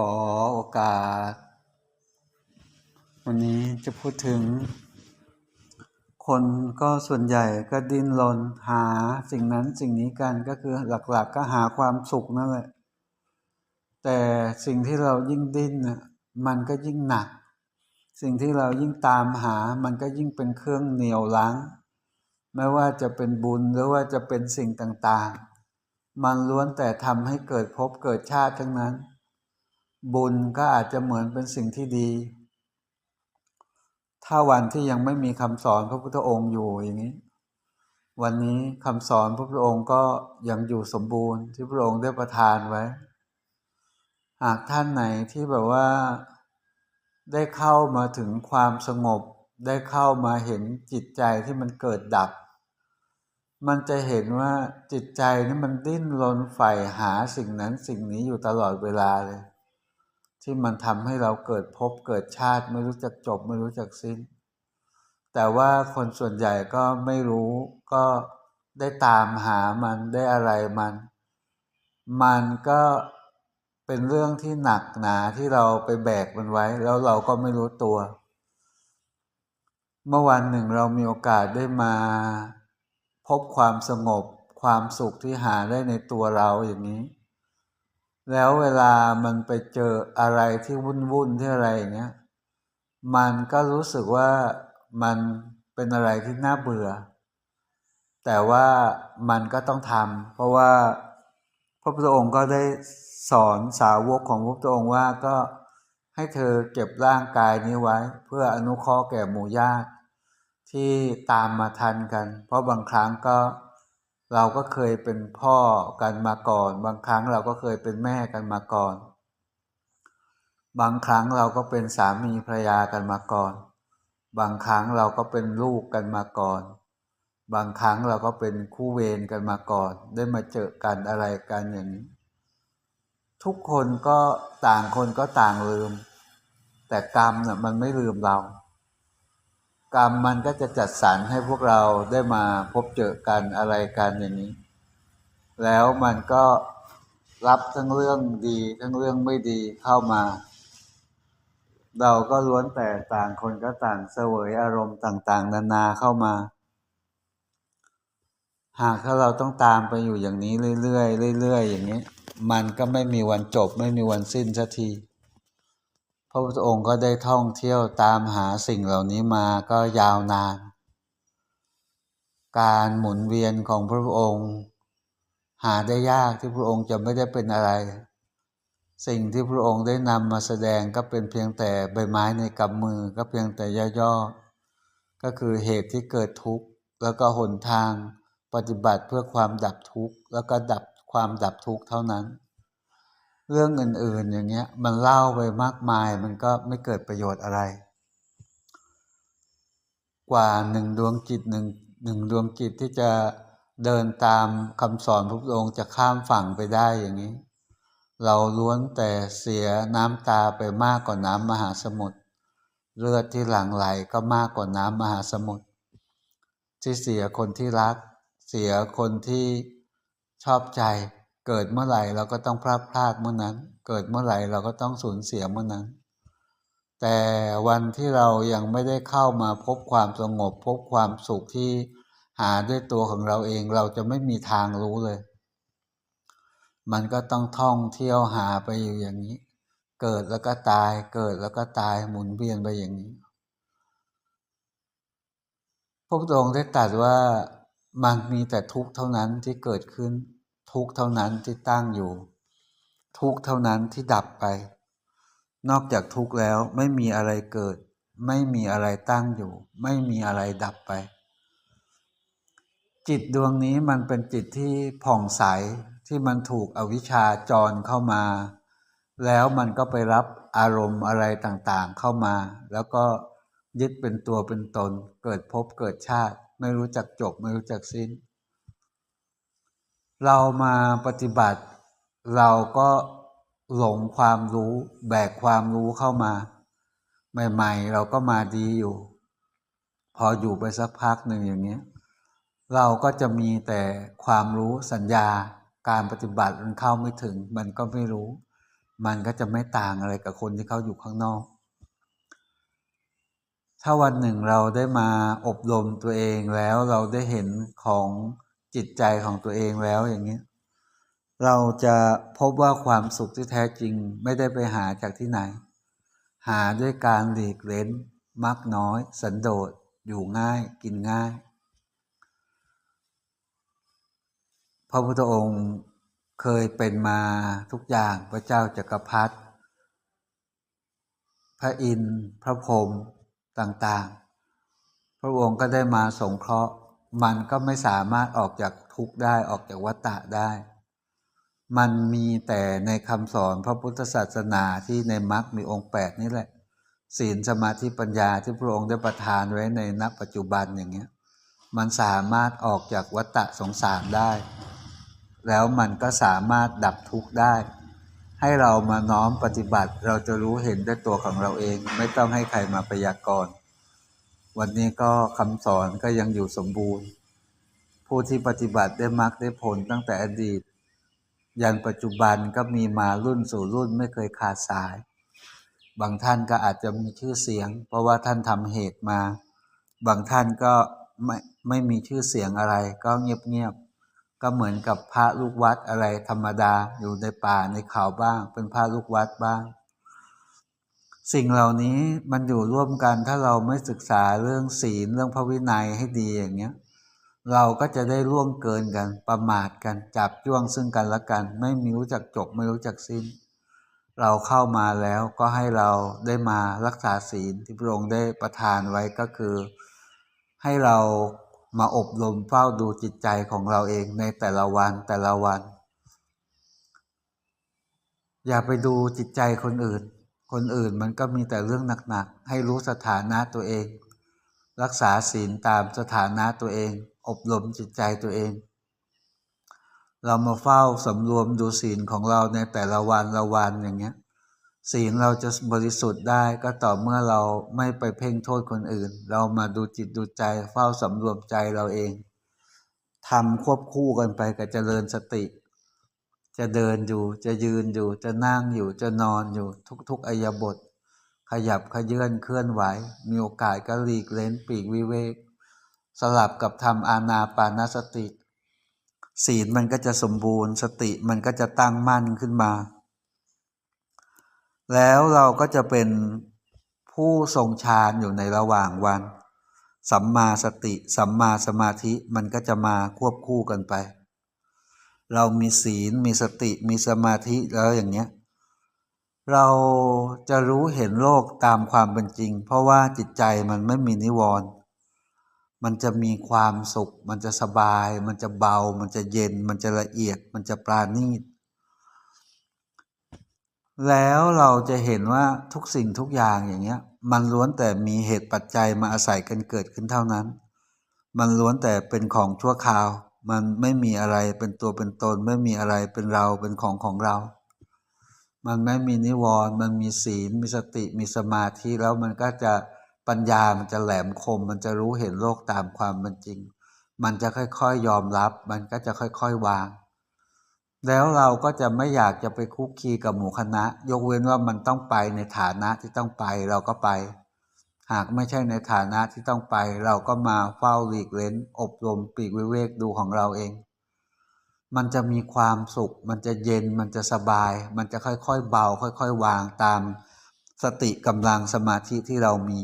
ขอโอกาส วันนี้จะพูดถึง คนก็ส่วนใหญ่ก็ดิ้นรนหาสิ่งนั้นสิ่งนี้กันก็คือหลักๆกก็หาความสุขนั่นแหละ แต่สิ่งที่เรายิ่งดิ้นมันก็ยิ่งหนัก สิ่งที่เรายิ่งตามหามันก็ยิ่งเป็นเครื่องเหนียวรั้งไม่ว่าจะเป็นบุญหรือว่าจะเป็นสิ่งต่างๆ มันล้วนแต่ทำให้เกิดภพเกิดชาติทั้งนั้น บุญก็อาจจะเหมือนเป็นสิ่งที่ดี ถ้าวันที่ยังไม่มีคำสอนพระพุทธองค์อยู่อย่างนี้ วันนี้คำสอนพระพุทธองค์ก็ยังอยู่สมบูรณ์ที่พระองค์ได้ประทานไว้ หากท่านไหนที่แบบว่า ได้เข้ามาถึงความสงบ ได้เข้ามาเห็นจิตใจที่มันเกิดดับ มันจะเห็นว่าจิตใจนี่มันดิ้นรนใฝ่หาสิ่งนั้นสิ่งนี้อยู่ตลอดเวลาเลย ที่มันทำให้เราเกิดภพเกิดชาติ ไม่รู้จักจบ ไม่รู้จักสิ้น แต่ว่าคนส่วนใหญ่ก็ไม่รู้ก็ได้ตามหามันได้อะไรมัน มันก็เป็นเรื่องที่หนักหนาที่เราไปแบกมันไว้ แล้วเราก็ไม่รู้ตัว เมื่อวันหนึ่งเรามีโอกาสได้มา พบความสงบความสุขที่หาได้ในตัวเราอย่างนี้ แล้วเวลามันไปเจออะไรที่วุ่นวุ่นที่อะไรอย่างเงี้ยมันก็รู้สึกว่ามันเป็นอะไรที่น่าเบื่อ แต่ว่ามันก็ต้องทำเพราะว่าพระพุทธองค์ก็ได้สอนสาวกของพระพุทธองค์ว่าก็ให้เธอเก็บร่างกายนี้ไว้ เพื่ออนุเคราะห์แก่หมู่ญาติที่ตามมาทันกัน เพราะบางครั้งก็ เราก็เคยเป็นพ่อกันมาก่อน บางครั้งเราก็เคยเป็นแม่กันมาก่อน บางครั้งเราก็เป็นสามีภรรยากันมาก่อน บางครั้งเราก็เป็นลูกกันมาก่อน บางครั้งเราก็เป็นคู่เวรกันมาก่อน ได้มาเจอกันอะไรกันอย่างนี้ ทุกคนก็ต่างคนก็ต่างลืม แต่กรรมน่ะมันไม่ลืมเรา กรรมมันก็จะจัดสรรให้พวกเราได้มาพบเจอกันอะไรกันอย่างนี้ แล้วมันก็รับทั้งเรื่องดีทั้งเรื่องไม่ดีเข้ามา เราก็ล้วนแต่ต่างคนก็ต่างเสวยอารมณ์ต่าง ๆ นานาเข้ามา หากถ้าเราต้องตามไปอยู่อย่างนี้เรื่อยๆเรื่อยๆอย่างนี้ มันก็ไม่มีวันจบไม่มีวันสิ้นสักที ระพุทธองค์ก็ได้ท่องเที่ยวตามหาสิ่งเหล่านี้มาก็ยาวนาน การหมุนเวียนของพระองค์ หาได้ยากที่พระองค์จะไม่ได้เป็นอะไร สิ่งที่พระองค์ได้นำมาแสดงก็เป็นเพียงแต่ใบไม้ในกำมือก็เพียงแต่ย่อๆ ก็คือเหตุที่เกิดทุกข์แล้วก็หนทางปฏิบัติเพื่อความดับทุกข์แล้วก็ดับความดับทุกข์เท่านั้น เรื่องอื่น ๆ อย่างเงี้ย มันเล่าไปมากมาย มันก็ไม่เกิดประโยชน์อะไร กว่าหนึ่งดวงจิตหนึ่งหนึ่งดวงจิตที่จะเดินตามคำสอนพระพุทธองค์จะข้ามฝั่งไปได้อย่างนี้ เราล้วนแต่เสียน้ำตาไปมากกว่าน้ำมหาสมุทรเลือดที่หลั่งไหลก็มากกว่าน้ำมหาสมุทรที่เสียคนที่รัก เสียคนที่ชอบใจ เกิดเมื่อไหร่เราก็ต้องพลาดพลาดเมื่อนั้น เกิดเมื่อไหร่เราก็ต้องสูญเสียเมื่อนั้น แต่วันที่เรายังไม่ได้เข้ามาพบความสงบ พบความสุขที่หาด้วยตัวของเราเองเราจะไม่มีทางรู้เลย มันก็ต้องท่องเที่ยวหาไปอยู่อย่างนี้ เกิดแล้วก็ตาย เกิดแล้วก็ตายหมุนเวียนไปอย่างนี้พระพุทธองค์ได้ตรัสว่ามันมีแต่ทุกข์เท่านั้นที่เกิดขึ้น ทุกเท่านั้นที่ตั้งอยู่ ทุกเท่านั้นที่ดับไป นอกจากทุกแล้วไม่มีอะไรเกิด ไม่มีอะไรตั้งอยู่ ไม่มีอะไรดับไป จิตดวงนี้มันเป็นจิตที่ผ่องใสที่มันถูกอวิชชาจรเข้ามา แล้วมันก็ไปรับอารมณ์อะไรต่างๆเข้ามา แล้วก็ยึดเป็นตัวเป็นตน เกิดภพเกิดชาติ ไม่รู้จักจบไม่รู้จักสิ้น เรามาปฏิบัติ เราก็หลงความรู้ แบกความรู้เข้ามา ใหม่ ๆ เราก็มาดีอยู่ พออยู่ไปสักพักหนึ่งอย่างเนี้ยเราก็จะมีแต่ความรู้สัญญาการปฏิบัติมันเข้าไม่ถึง มันก็ไม่รู้ มันก็จะไม่ต่างอะไรกับคนที่เขาอยู่ข้างนอก ถ้าวันหนึ่งเราได้มาอบรมตัวเองแล้วเราได้เห็นของ จิตใจของตัวเองแล้วอย่างนี้ เราจะพบว่าความสุขที่แท้จริงไม่ได้ไปหาจากที่ไหน หาด้วยการหลีกเล้น มักน้อย สันโดษ อยู่ง่ายกินง่าย พระพุทธองค์เคยเป็นมาทุกอย่างพระเจ้าจักรพรรดิพระอินทร์พระพรหมต่างๆ พระองค์ก็ได้มาสงเคราะห์ มันก็ไม่สามารถออกจากทุกข์ได้ออกจากวัฏฏะได้ มันมีแต่ในคำสอนพระพุทธศาสนาที่ในมรรคมีองค์แปดนี่แหละ ศีลสมาธิปัญญาที่พระองค์ได้ประทานไว้ในณปัจจุบันอย่างเงี้ยมันสามารถออกจากวัฏฏะสงสารได้ แล้วมันก็สามารถดับทุกข์ได้ ให้เรามาน้อมปฏิบัติเราจะรู้เห็นด้วยตัวของเราเองไม่ต้องให้ใครมาพยากรณ์ วันนี้ก็คำสอนก็ยังอยู่สมบูรณ์ ผู้ที่ปฏิบัติได้มรรคได้ผลตั้งแต่อดีตยันปัจจุบันก็มีมารุ่นสู่รุ่นไม่เคยขาดสาย บางท่านก็อาจจะมีชื่อเสียง เพราะว่าท่านทำเหตุมา บางท่านก็ไม่ไม่มีชื่อเสียงอะไร ก็เงียบๆก็เหมือนกับพระลูกวัดอะไรธรรมดาอยู่ในป่าในเขาบ้าง เป็นพระลูกวัดบ้าง สิ่งเหล่านี้มันอยู่ร่วมกันถ้าเราไม่ศึกษาเรื่องศีลเรื่องพระวินัยให้ดีอย่างเงี้ยเราก็จะได้ร่วงเกินกัน ประมาทกันจับจ้วงซึ่งกันและกัน ไม่มีรู้จักจบไม่รู้จักสิ้น เราเข้ามาแล้วก็ให้เราได้มารักษาศีลที่พระองค์ได้ประทานไว้ก็คือ ให้เรามาอบรมเฝ้าดูจิตใจของเราเองในแต่ละวันแต่ละวัน อย่าไปดูจิตใจคนอื่น คนอื่นมันก็มีแต่เรื่องหนักๆ ให้รู้สถานะตัวเอง รักษาศีลตามสถานะตัวเอง อบรมจิตใจตัวเอง เรามาเฝ้าสำรวมดูศีลของเราในแต่ละวันละวันอย่างเงี้ยศีลเราจะบริสุทธิ์ได้ก็ต่อเมื่อเราไม่ไปเพ่งโทษคนอื่น เรามาดูจิตดูใจเฝ้าสำรวมใจเราเองทำควบคู่กันไปกับเจริญสติ จะเดินอยู่ จะยืนอยู่ จะนั่งอยู่ จะนอนอยู่ทุกๆอายบท ขยับขยื่นเคลื่อนไหว มีโอกาสก็หลีกเล้นปีกวิเวก สลับกับทำอานาปานสติ ศีลมันก็จะสมบูรณ์ สติมันก็จะตั้งมั่นขึ้นมา แล้วเราก็จะเป็นผู้ทรงฌานอยู่ในระหว่างวัน สัมมาสติ สัมมาสมาธิมันก็จะมาควบคู่กันไป เรามีศีลมีสติมีสมาธิแล้วอย่างเงี้ยเราจะรู้เห็นโลกตามความเป็นจริง เพราะว่าจิตใจมันไม่มีนิวรณ์มันจะมีความสุข มันจะสบาย มันจะเบา มันจะเย็น มันจะละเอียด มันจะปราณีต แล้วเราจะเห็นว่าทุกสิ่งทุกอย่างอย่างเงี้ย มันล้วนแต่มีเหตุปัจจัยมาอาศัยกันเกิดขึ้นเท่านั้น มันล้วนแต่เป็นของชั่วคราว มันไม่มีอะไรเป็นตัวเป็นตน ไม่มีอะไรเป็นเราเป็นของของเรา มันไม่มีนิวรณ์มันมีศีลมีสติมีสมาธิแล้วมันก็จะปัญญามันจะแหลมคม มันจะรู้เห็นโลกตามความเป็นจริง มันจะค่อยๆยอมรับ มันก็จะค่อยๆวาง แล้วเราก็จะไม่อยากจะไปคุกคีกับหมู่คณะ ยกเว้นว่ามันต้องไปในฐานะที่ต้องไปเราก็ไป หากไม่ใช่ในฐานะที่ต้องไปเราก็มาเฝ้าหลีกเล้น อบรมปีกวิเวกดูของเราเอง มันจะมีความสุข มันจะเย็นมันจะสบาย มันจะค่อยๆเบา ค่อยๆ วางตามสติกำลังสมาธิที่เรามี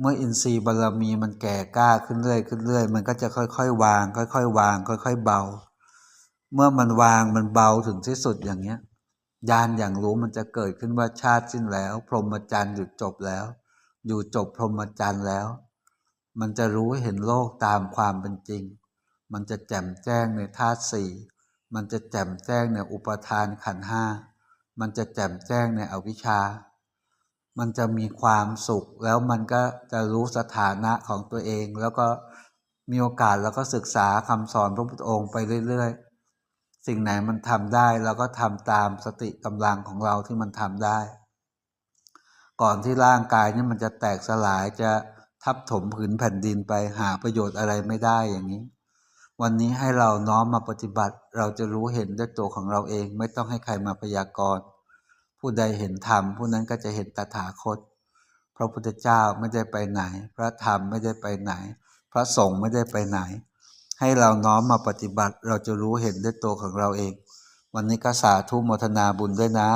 เมื่ออินทรีย์บารมีมันแก่กล้าขึ้นเรื่อยขึ้นเรื่อยมันก็จะค่อยๆ วาง ค่อยๆ วาง ค่อย ๆ เบา เมื่อมันวางมันเบาถึงที่สุดอย่างเงี้ย ญาณอย่างรู้มันจะเกิดขึ้นว่าชาติสิ้นแล้ว พรหมจรรย์หยุดจบแล้ว อยู่จบพรหมจรรย์แล้ว มันจะรู้เห็นโลกตามความเป็นจริง มันจะแจ่มแจ้งในธาตุสี่มันจะแจ่มแจ้งในอุปทานขันห้ามันจะแจ่มแจ้งในอวิชชา มันจะมีความสุขแล้วมันก็จะรู้สถานะของตัวเอง แล้วก็มีโอกาสแล้วก็ศึกษาคำสอนพระพุทธองค์ไปเรื่อย ๆ สิ่งไหนมันทำได้เราก็ทำตามสติกำลังของเราที่มันทำได้ ก่อนที่ร่างกายนี่มันจะแตกสลายจะทับถมผืนแผ่นดินไปหาประโยชน์อะไรไม่ได้อย่างนี้ วันนี้ให้เราน้อมมาปฏิบัติ เราจะรู้เห็นด้วยตัวของเราเองไม่ต้องให้ใครมาพยากรณ์ผู้ใดเห็นธรรมผู้นั้นก็จะเห็นตถาคต พระพุทธเจ้าไม่ได้ไปไหน พระธรรมไม่ได้ไปไหน พระสงฆ์ไม่ได้ไปไหน ให้เราน้อมมาปฏิบัติเราจะรู้เห็นด้วยตัวของเราเอง วันนี้ก็สาธุโมทนาบุญด้วยนะ